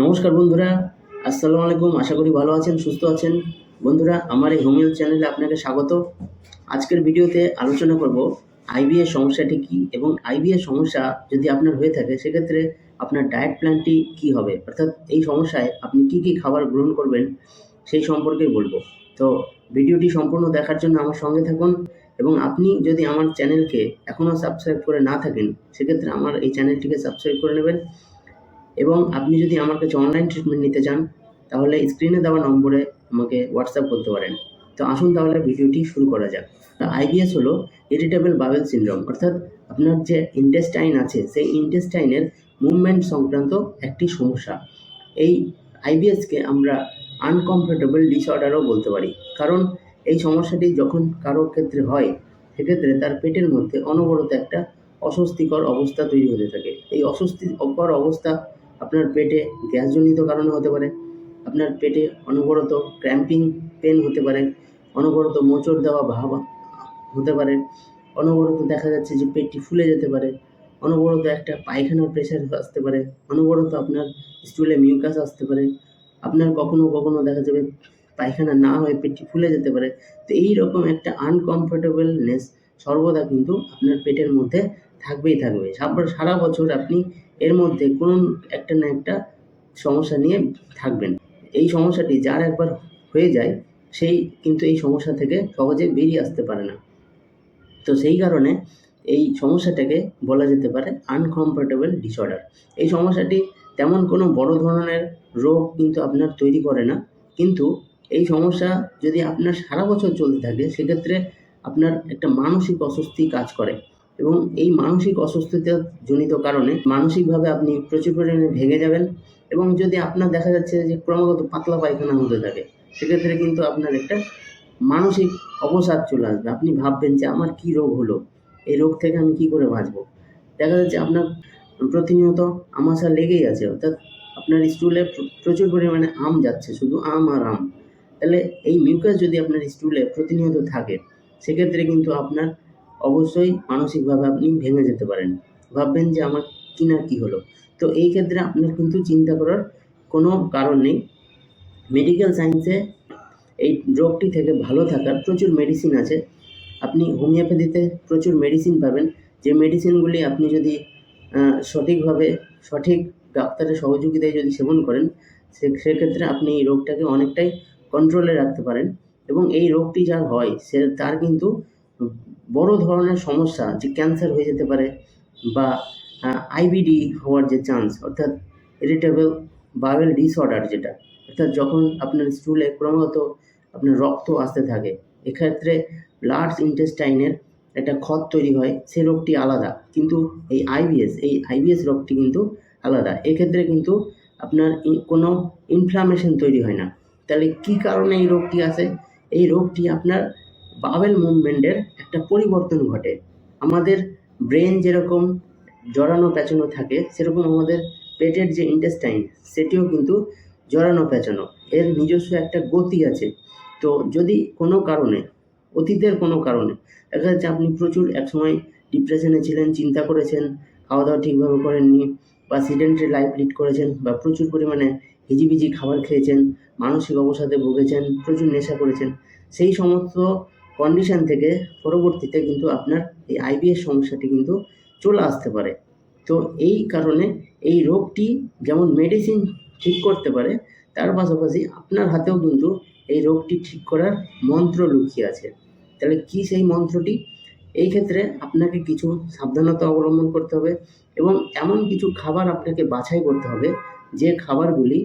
নমস্কার বন্ধুরা, আসসালামু আলাইকুম, আশা করি ভালো আছেন, সুস্থ আছেন। বন্ধুরা, আমার এই হোমিও চ্যানেলে আপনাকে স্বাগত। আজকের ভিডিওতে আলোচনা করব আইবিএস সমস্যাটি কী এবং আইবিএস সমস্যা যদি আপনার হয়ে থাকে, সেক্ষেত্রে আপনার ডায়েট প্ল্যানটি কী হবে? অর্থাৎ এই সমস্যায় আপনি কী কী খাবার গ্রহণ করবেন, সেই সম্পর্কেই বলব। তো ভিডিওটি সম্পূর্ণ দেখার জন্য আমার সঙ্গে থাকুন এবং আপনি যদি আমার চ্যানেলকে এখনও সাবস্ক্রাইব করে না থাকেন, সেক্ষেত্রে আমার এই চ্যানেলটিকে সাবস্ক্রাইব করে নেবেন। এবং আপনি যদি আমার কাছে অনলাইন ট্রিটমেন্ট নিতে চান, তাহলে স্ক্রিনে দেওয়া নম্বরে আমাকে হোয়াটসঅ্যাপ করতে পারেন। তো আসুন তাহলে ভিডিওটি শুরু করা যাক। আইবিএস হলো ইরিটেবল বাবেল সিনড্রোম অর্থাৎ আপনার যে ইন্টেস্টাইন আছে, সেই ইন্টেস্টাইনের মুভমেন্ট সংক্রান্ত একটি সমস্যা। এই আইবিএসকে আমরা আনকমফোর্টেবল ডিসঅর্ডারও বলতে পারি। কারণ এই সমস্যাটি যখন কারোর ক্ষেত্রে হয়, সেক্ষেত্রে তার পেটের মধ্যে অনবরত একটা অস্বস্তিকর অবস্থা তৈরি হতে থাকে। এই অস্বস্তিকর অবস্থা আপনার পেটে গ্যাসজনিত কারণে হতে পারে, আপনার পেটে অনবরত ক্র্যাম্পিং পেন হতে পারে, অনবরত মোচড় দেওয়া ভাব হতে পারে, অনবরত দেখা যাচ্ছে যে পেটটি ফুলে যেতে পারে, অনবরত একটা পায়খানার প্রেশার আসতে পারে, অনবরত আপনার স্টুলে মিউকাস আসতে পারে, আপনার কখনো কখনো দেখা যাবে পায়খানা না হয়ে পেটটি ফুলে যেতে পারে। তো এই রকম একটা আনকমফোর্টেবলনেস সর্বদা কিন্তু আপনার পেটের মধ্যে থাকবেই থাকবে। সারা সারা বছর আপনি এর মধ্যে কোনো একটা না একটা সমস্যা নিয়ে থাকবেন। এই সমস্যাটি যার একবার হয়ে যায়, সেই কিন্তু এই সমস্যা থেকে সহজে বেরিয়ে আসতে পারে না। তো সেই কারণে এই সমস্যাটাকে বলা যেতে পারে আনকমফোর্টেবল ডিসঅর্ডার এই সমস্যাটি তেমন কোনো বড় ধরনের রোগ কিন্তু আপনার তৈরি করে না। কিন্তু এই সমস্যা যদি আপনার সারা বছর চলতে থাকে, সেক্ষেত্রে আপনার একটা মানসিক অস্বস্তি কাজ করে। এবং এই মানসিক অস্বস্তিতার জনিত কারণে মানসিকভাবে আপনি প্রচুর পরিমাণে ভেঙে যাবেন এবং যদি আপনার দেখা যাচ্ছে যে ক্রমাগত পাতলা পায়খানা হতে থাকে, সেক্ষেত্রে কিন্তু আপনার একটা মানসিক অবসাদ চলে আসবে। আপনি ভাববেন যে আমার কী রোগ হলো? এই রোগ থেকে আমি কী করে বাঁচবো? দেখা যাচ্ছে আপনার প্রতিনিয়ত আমাশা লেগেই আছে, অর্থাৎ আপনার স্টুলে প্রচুর পরিমাণে আম যাচ্ছে, শুধু আম আর আম। তাহলে এই মিউকাস যদি আপনার স্টুলে প্রতিনিয়ত থাকে, সেক্ষেত্রে কিন্তু আপনার অবশ্যই মানসিকভাবে আপনি ভেঙে যেতে পারেন। ভাববেন যে আমার কী না কী হলো। তো এই ক্ষেত্রে আপনার কিন্তু চিন্তা করার কোনো কারণ নেই। মেডিকেল সায়েন্সে এই রোগটি থেকে ভালো থাকার প্রচুর মেডিসিন আছে। আপনি হোমিওপ্যাথিতে প্রচুর মেডিসিন পাবেন। যে মেডিসিনগুলি আপনি যদি সঠিকভাবে, সঠিক ডাক্তারের সহযোগিতায় যদি সেবন করেন, সে, সেক্ষেত্রে আপনি এই রোগটাকে অনেকটাই কন্ট্রোলে রাখতে পারেন। এবং এই রোগটি যার হয়, সে, তার কিন্তু বড় ধরনের সমস্যা যে ক্যান্সার হয়ে যেতে পারে বা আইবিডি হওয়ার যে চান্স অর্থাৎ ইরিটেবল বাওয়েল ডিসঅর্ডার যেটা, অর্থাৎ যখন আপনার স্টুলে ক্রমাগত আপনার রক্ত আসতে থাকে, এক্ষেত্রে লার্জ ইন্টেস্টাইনের একটা ক্ষত তৈরি হয়, সে রোগটি আলাদা, কিন্তু এই আইবিএস এই আইবিএস রোগটি কিন্তু আলাদা। এক্ষেত্রে কিন্তু আপনার কোনো ইনফ্লামেশন তৈরি হয় না। তাহলে কী কারণে এই রোগটি আসে? এই রোগটি আপনার বাবেল মুভমেন্টের একটা পরিবর্তন ঘটে। আমাদের ব্রেন যেরকম জড়ানো পেঁচানো থাকে, সেরকম আমাদের পেটের যে ইন্টেস্টাইন সেটিও কিন্তু জড়ানো পেঁচানো। এর নিজস্ব একটা গতি আছে। তো যদি কোনো কারণে, অতীতের কোনো কারণে, দেখা যাচ্ছে আপনি প্রচুর একসময় ডিপ্রেশনে ছিলেন, চিন্তা করেছেন খাওয়া দাওয়া ঠিকভাবে করেননি, বা সিডেন্টারি লাইফ লিড করেছেন, বা প্রচুর পরিমাণে হিজিবিজি খাবার খেয়েছেন, মানসিক অবসাদে ভুগেছেন, প্রচুর নেশা করেছেন, সেই সমস্ত কন্ডিশন থেকে পরবর্তীতে কিন্তু আপনার এই আইবিএস সমস্যাটি কিন্তু চলে আসতে পারে। তো এই কারণে এই রোগটি যেমন মেডিসিন ঠিক করতে পারে, তার পাশাপাশি আপনার হাতেও কিন্তু এই রোগটি ঠিক করার মন্ত্র লুকিয়ে আছে। তাহলে কি সেই মন্ত্রটি? এই ক্ষেত্রে আপনাকে কিছু সাবধানতা অবলম্বন করতে হবে এবং এমন কিছু খাবার আপনাকে বাছাই করতে হবে, যে খাবারগুলি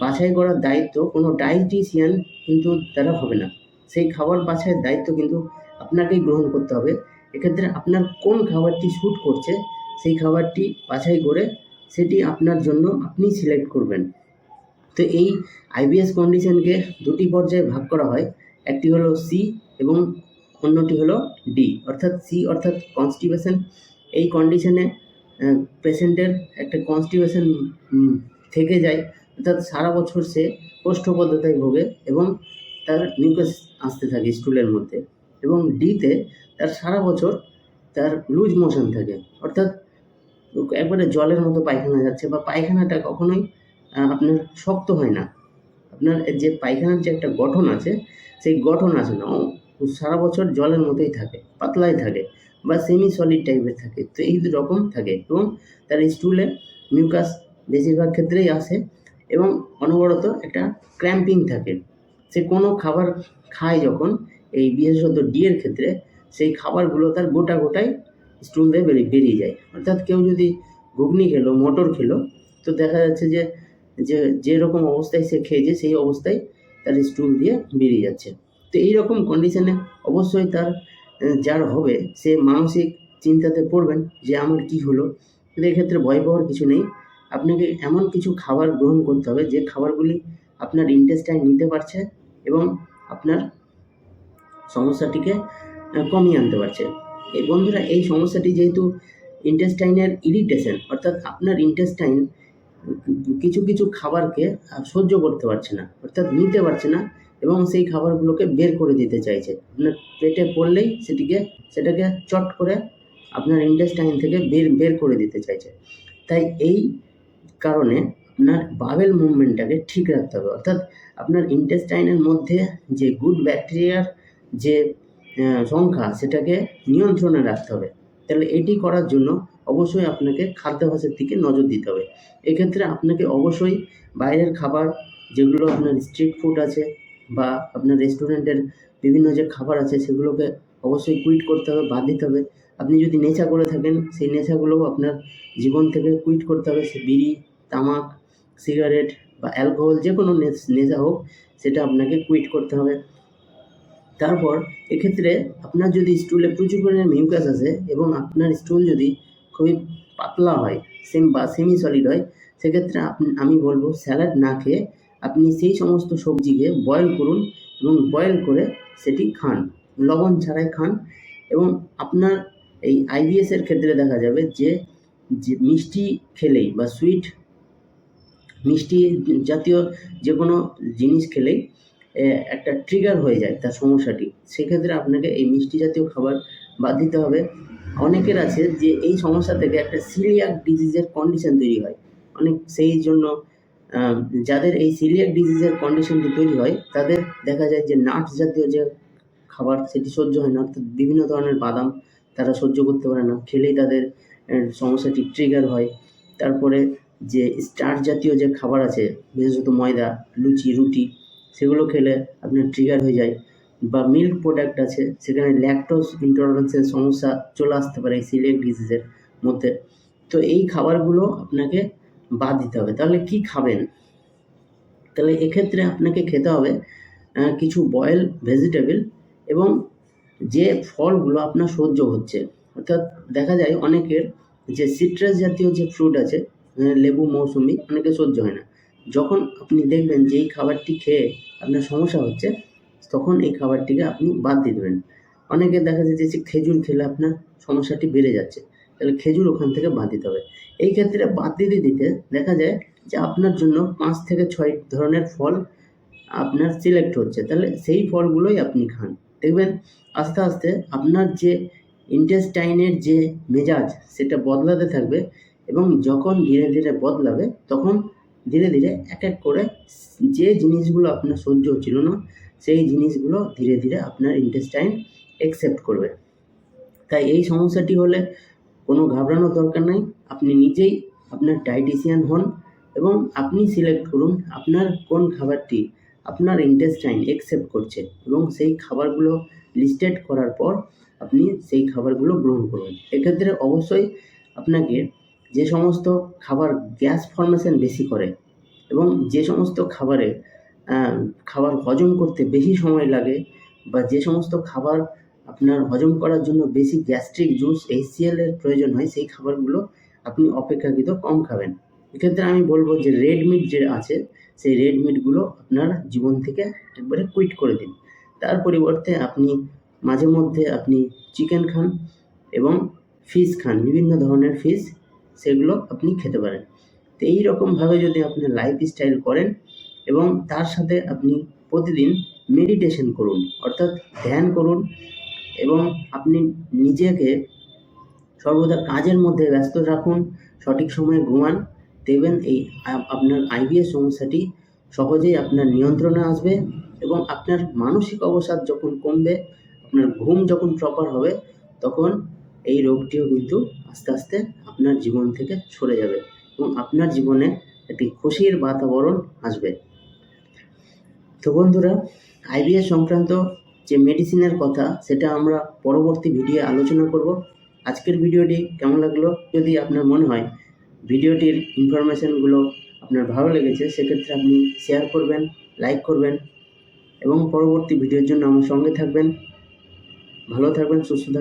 বাছাই করার দায়িত্ব কোনো ডায়েটিশিয়ান কিন্তু দ্বারা হবে না। সেই খাবার বাছাইয়ের দায়িত্ব কিন্তু আপনাকেই গ্রহণ করতে হবে। এক্ষেত্রে আপনার কোন খাবারটি শ্যুট করছে, সেই খাবারটি বাছাই করে সেটি আপনার জন্য আপনি সিলেক্ট করবেন। তো এই আইবিএস কন্ডিশনকে দুটি পর্যায়ে ভাগ করা হয়, একটি হলো সি এবং অন্যটি হলো ডি অর্থাৎ সি অর্থাৎ কনস্টিপেশন এই কন্ডিশনে পেশেন্টের একটা কনস্টিপেশন থেকে যায়। অর্থাৎ সারা বছর সে কোষ্ঠবদ্ধতায় ভোগে এবং তার মিউকাস আসতে থাকে স্টুলের মধ্যে এবং ডিতে তার সারা বছর তার লুজ মোশন থাকে। অর্থাৎ একবারে জলের মতো পায়খানা যাচ্ছে বা পায়খানাটা কখনোই আপনার শক্ত হয় না। আপনার যে পায়খানার যে একটা গঠন আছে, সেই গঠন আছে না সারা বছর জলের মতোই থাকে, পাতলাই থাকে বা সেমি সলিড টাইপের থাকে, তো এই রকম থাকে এবং তার স্টুলে মিউকাস বেশিরভাগ ক্ষেত্রেই আসে এবং অনবরত একটা ক্র্যাম্পিং থাকে। সে কোনো খাবার খায় যখন এই বিশেষত ডিয়ের ক্ষেত্রে, সেই খাবারগুলো তার গোটা গোটাই স্টুল দিয়ে বেরিয়ে বেরিয়ে যায়। অর্থাৎ কেউ যদি ঘুগনি খেলো, মটর খেলো, তো দেখা যাচ্ছে যে যে যেরকম অবস্থায় সে খেয়েছে, সেই অবস্থায় তার স্টুল দিয়ে বেরিয়ে যাচ্ছে। তো এই রকম কন্ডিশনে অবশ্যই তার, যার হবে, সে মানসিক চিন্তাতে পড়বেন যে আমার কি হলো। এক্ষেত্রে ভয় পাওয়ার কিছু নেই। আপনাকে এমন কিছু খাবার গ্রহণ করতে হবে যে খাবারগুলি আপনার ইন্টেস্টাইন নিতে পারছে এবং আপনার সমস্যাটিকে কমিয়ে আনতে পারছে। এই বন্ধুরা, এই সমস্যাটি যেহেতু ইন্টেস্টাইনের ইরিটেশন অর্থাৎ আপনার ইন্টেস্টাইন কিছু কিছু খাবারকে সহ্য করতে পারছে না, অর্থাৎ নিতে পারছে না এবং সেই খাবারগুলোকে বের করে দিতে চাইছে। আপনার পেটে পড়লেই সেটিকে, সেটাকে চট করে আপনার ইন্টেস্টাইন থেকে বের বের করে দিতে চাইছে। তাই এই কারণে আপনার বাবেল মুভমেন্টটাকে ঠিক রাখতে হবে। অর্থাৎ আপনার ইন্টেস্টাইনের মধ্যে যে গুড ব্যাকটেরিয়ার যে সংখ্যা, সেটাকে নিয়ন্ত্রণে রাখতে হবে। তাহলে এটি করার জন্য অবশ্যই আপনাকে খাদ্যাভ্যাসের দিকে নজর দিতে হবে। এক্ষেত্রে আপনাকে অবশ্যই বাইরের খাবার, যেগুলো আপনার স্ট্রিট ফুড আছে বা আপনার রেস্টুরেন্টের বিভিন্ন যে খাবার আছে, সেগুলোকে অবশ্যই কুইট করতে হবে, বাদ দিতে হবে। আপনি যদি নেশা করে থাকেন, সেই নেশাগুলোও আপনার জীবন থেকে কুইট করতে হবে। সে বিড়ি, তামাক সিগারেট বা অ্যালকোহল যে কোনো নেশ- হোক, সেটা আপনাকে কুইট করতে হবে। তারপর এক্ষেত্রে আপনার যদি স্টুলে প্রচুর পরিমাণে মিউকাস আছে এবং আপনার স্টুল যদি খুবই পাতলা হয় সেম বা সেমি সলিড হয়, সেক্ষেত্রে আমি বলব স্যালাড না খেয়ে আপনি সেই সমস্ত সবজিকে বয়েল করুন এবং বয়েল করে সেটি খান। লবণ ছাড়াই খান এবং আপনার এই আইবিএস এর ক্ষেত্রে দেখা যাবে যে যে মিষ্টি খেলেই বা সুইট মিষ্টি জাতীয় যে কোনো জিনিস খেলেই একটা ট্রিগার হয়ে যায় তার সমস্যাটি। সেক্ষেত্রে আপনাকে এই মিষ্টি জাতীয় খাবার বাদ দিতে হবে। অনেকের আছে যে এই সমস্যা থেকে একটা সিলিয়াক ডিজিজের কন্ডিশন তৈরি হয়। অনেক সেই জন্য যাদের এই সিলিয়াক ডিজিজের কন্ডিশনটি তৈরি হয়, তাদের দেখা যায় যে নাটস জাতীয় যে খাবার সেটি সহ্য হয় না। অর্থাৎ বিভিন্ন ধরনের বাদাম তারা সহ্য করতে পারে না। খেলেই তাদের সমস্যাটি ট্রিগার হয়। তারপরে যে স্টার জাতীয় যে খাবার আছে বিশেষত ময়দা, লুচি, রুটি, সেগুলো খেলে আপনার ট্রিগার হয়ে যায় বা মিল্ক প্রোডাক্ট আছে, সেখানে ল্যাকটোজ ইন্টলারেন্সের সমস্যা চলে আসতে পারে এই সিলিয়াক ডিজিজের মধ্যে। তো এই খাবারগুলো আপনাকে বাদ দিতে হবে। তাহলে কি খাবেন? তাহলে এক্ষেত্রে আপনাকে খেতে হবে কিছু বয়েল ভেজিটেবল এবং যে ফলগুলো আপনার সহ্য হচ্ছে। অর্থাৎ দেখা যায় অনেকের যে সিট্রাস জাতীয় যে ফ্রুট আছে লেবু মৌসুমি অনেকে সহ্য হয় না। যখন আপনি দেখবেন যে এই খাবারটি খেয়ে আপনার সমস্যা হচ্ছে, তখন এই খাবারটিকে আপনি বাদ দিয়ে দেবেন। অনেকে দেখা যাচ্ছে যে খেজুর খেলে আপনার সমস্যাটি বেড়ে যাচ্ছে, তাহলে খেজুর ওখান থেকে বাদ দিতে হবে। এই ক্ষেত্রে বাদ দিতে দিতে দেখা যায় যে আপনার জন্য পাঁচ থেকে ছয় ধরনের ফল আপনার সিলেক্ট হচ্ছে, তাহলে সেই ফলগুলোই আপনি খান। দেখবেন আস্তে আস্তে আপনার যে ইন্টেস্টাইনের যে মেজাজ, সেটা বদলাতে থাকবে। এবং যখন ধীরে ধীরে বদলাবে, তখন ধীরে ধীরে এক এক করে যে জিনিসগুলো আপনার সহ্য হচ্ছিল না, সেই জিনিসগুলো ধীরে ধীরে আপনার ইন্টেস্টাইন অ্যাকসেপ্ট করবে। তাই এই সমস্যাটি হলে কোনো ঘাবড়ানোর দরকার নাই। আপনি নিজেই আপনার ডায়েটিশিয়ান হন এবং আপনি সিলেক্ট করুন আপনার কোন খাবারটি আপনার ইন্টেস্টাইন অ্যাকসেপ্ট করছে এবং সেই খাবারগুলো লিস্টেড করার পর আপনি সেই খাবারগুলো গ্রহণ করুন এক্ষেত্রে অবশ্যই আপনাকে যে সমস্ত খাবার গ্যাস ফর্মেশন বেশি করে এবং যে সমস্ত খাবারে খাবার হজম করতে বেশি সময় লাগে বা যে সমস্ত খাবার আপনার হজম করার জন্য বেশি গ্যাস্ট্রিক জুস এইচসিএল এর প্রয়োজন হয়, সেই খাবারগুলো আপনি অপেক্ষাকৃত কম খাবেন। এক্ষেত্রে আমি বলব যে রেড মিট যে আছে, সেই রেড মিটগুলো আপনার জীবন থেকে একবারে কুইট করে দিন। তার পরিবর্তে আপনি মাঝে মধ্যে আপনি চিকেন খান এবং ফিশ খান, বিভিন্ন ধরনের ফিশ সেগুলো আপনি খেতে পারেন। তো এই রকমভাবে যদি আপনি লাইফ স্টাইল করেন এবং তার সাথে আপনি প্রতিদিন মেডিটেশন করুন, অর্থাৎ ধ্যান করুন এবং আপনি নিজেকে সর্বদা কাজের মধ্যে ব্যস্ত রাখুন, সঠিক সময়ে ঘুমান। দেবেন এই আপনার আইবিএস সমস্যাটি সহজেই আপনার নিয়ন্ত্রণে আসবে এবং আপনার মানসিক অবসাদ যখন কমবে, আপনার ঘুম যখন প্রপার হবে, তখন এই রোগটিও কিন্তু আস্তে আস্তে আপনার জীবন থেকে সরে যাবে এবং আপনার জীবনে একটি খুশির বাতাবরণ আসবে। তো বন্ধুরা আইবিএস সংক্রান্ত যে মেডিসিনের কথা, সেটা আমরা পরবর্তী ভিডিও আলোচনা করব। আজকের ভিডিওটি কেমন লাগল যদি আপনার মনে হয়? ভিডিওটির ইনফরমেশনগুলো আপনার ভালো লেগেছে, সেক্ষেত্রে আপনি শেয়ার করবেন লাইক করবেন এবং পরবর্তী ভিডিওর জন্য আমার সঙ্গে থাকবেন। ভালো থাকবেন, সুস্থ থাকবেন।